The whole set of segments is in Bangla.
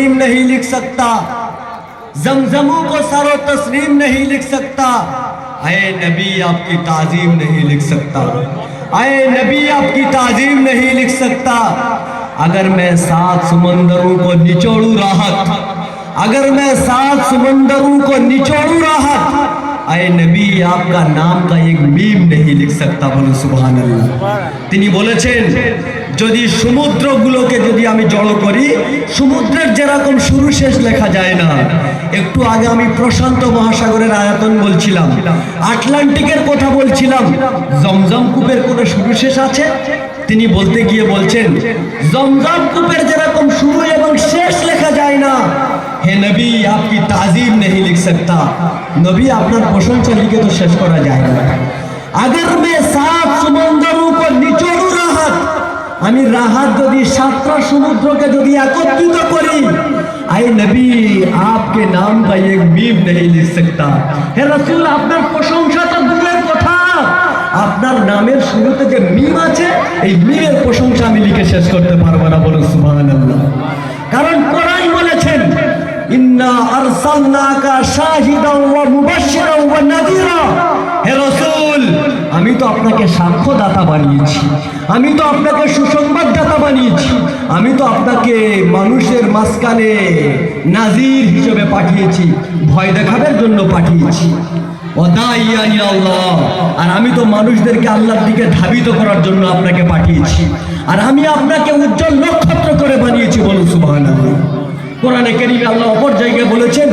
तस्लीम नहीं लिख सकता जमजमों को सरो तस्लीम नहीं लिख सकता अय नबी आपकी ताजीम नहीं लिख सकता अय नबी आपकी ताजीम नहीं लिख सकता अगर मैं सात समंदरों को निचोड़ू राहत अगर मैं सात समंदरों को निचोड़ू राहत अय নবী आपका नाम का एक मीम नहीं लिख सकता বলুন সুবহান তিনি বলেছেন যদি সমুদ্রগুলোকে যদি আমি জড়ো করি, সমুদ্রের যেরকম শুরু শেষ লেখা যায় না। একটু আগে আমি প্রশান্ত মহাসাগরের আয়তন বলছিলাম, আটলান্টিকের কথা বলছিলাম, জমজম কূপের কোনো শুরু শেষ আছে? তিনি বলতে গিয়ে বলছেন, জমজম কূপের যেরকম শুরু এবং শেষ লেখা যায় না। হে নবী, আপনি তাজিম নেই লিখ সকতা? নবী, আপনার প্রশংসা লিখে তো শেষ করা যায় না। আগের মে সাত সমুদ্রোঁ উপর নিচোড় রাহাত আমি রাহাত যদি সাতটা সমুদ্রকে যদি একত্রিত করি, আই নবী, আপকে নাম এক মিম নেই লিখ সকতা। হে আপনার প্রশংসা তো দূরের কথা। আপনার নামের শুরুতে যে মিম আছে, এই মিমের প্রশংসা আমি লিখে শেষ করতে পারব না বলুন কারণ কোরআন বলেছেন, ইন্না আরসালনাকা ওয়া তো আপনাকে সাক্ষ্যদাতা বানিয়েছি। আমি তো আপনাকে সুসংবাদদাতা বানিয়েছি। আমি তো আপনাকে মানুষের মাঝখানে নাজির হিসেবে পাঠিয়েছি, ভয় দেখাবার জন্য পাঠিয়েছি। আর আমি তো মানুষদেরকে আল্লাহর দিকে ধাবিত করার জন্য আপনাকে পাঠিয়েছি। আর আমি আপনাকে উজ্জ্বল নক্ষত্র করে বানিয়েছি বলুন সুবহানাল্লাহ। কোরআনে কারিমে আল্লাহ অপর জায়গায় বলেছেন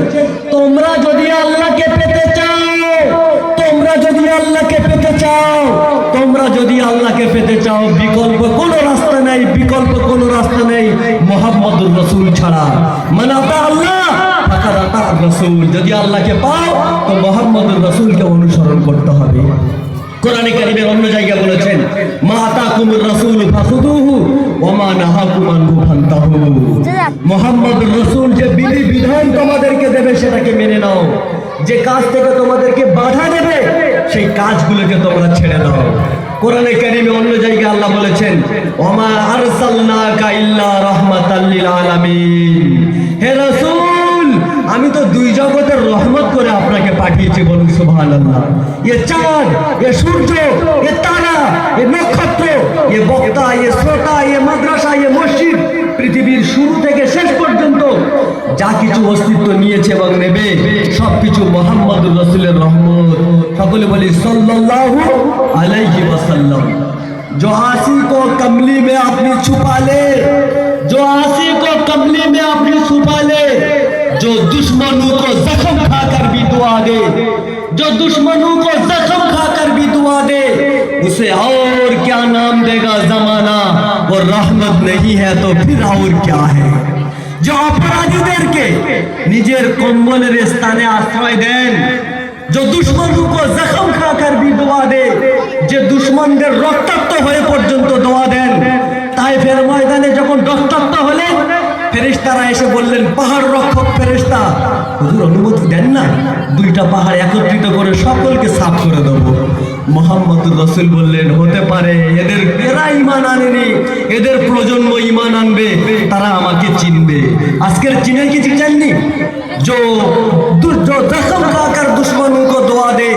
চাও বিকল্প কোনো রাস্তা নেই, বিকল্প কোনো রাস্তা নেই, মোহাম্মদুর রসুল ছাড়া। মানাতা আল্লাহ রসুল। যদি আল্লাহকে পাও, তো মোহাম্মদুর রসুলকে অনুসরণ করতে হবে। কোরআনে কারিমের অন্য বলেছেন, মা আতাকুমুর রাসূল ফাখুদুহু, ওয়া মা নাহাকুম আনহু ফান্তাহু মুহাম্মদুর রাসূল যে বিধি বিধান তোমাদেরকে দেবে, সেটাকে মেনে নাও। যে কাজ থেকে তোমাদেরকে বাধা দেবে, সেই কাজগুলোকে তোমরা ছেড়ে দাও। কোরআনে কারিমে অন্য আল্লাহ বলেছেন হে আমি তো দুই জগতের রহমত করে আপনাকে পাঠিয়েছি বলুন সুবহানাল্লাহ। এ চাঁদ, এ সূর্য, এ তারা, এ নক্ষত্র, এ বক্তা, এ শ্রোতা, এ মাদ্রাসা, এ মসজিদ, পৃথিবীর শুরু থেকে শেষ পর্যন্ত যা কিছু অস্তিত্ব নিয়েছে এবং নেবে সবকিছু মোহাম্মদুর রসুলের রহমত। সকলে বলি, সাল্লাল্লাহু আলাইহি ওয়াসাল্লাম। जो आसी को कमली में अपनी छुपा ले जो आसी को कमली में अपनी छुपा ले जो दुश्मनों को जख्म खाकर भी दुआ दे जो दुश्मनों को जख्म खाकर भी दुआ दे उसे और क्या नाम देगा जमाना वो रहमत नहीं है तो फिर और क्या है যে অপরাধীদেরকে নিজের কম্বলের স্থানে আশ্রয় দেন যে দুশ্মনকে জখম খাকার বি দোয়া দে যে দুশ্মনদের রক্তাক্ত হয়ে পর্যন্ত দোয়া দেন। তাই ফের ময়দানে যখন দশটাত্ব হলে ফেরিস্তারা এসে বললেন, পাহাড় রক্ষক ফেরিস্তা হুজুর অনুমতি দেন না? দুইটা পাহাড় একত্রিত করে সকলকে সাফ করে দেব। মোহাম্মদ রসুল বললেন, হতে পারে, এদের এরা ইমান আনেনি, এদের প্রজন্ম ইমান আনবে, তারা আমাকে চিনবে। আজকের চিনে কিছু চাননি যে জখম দুশ্মন দোয়া দে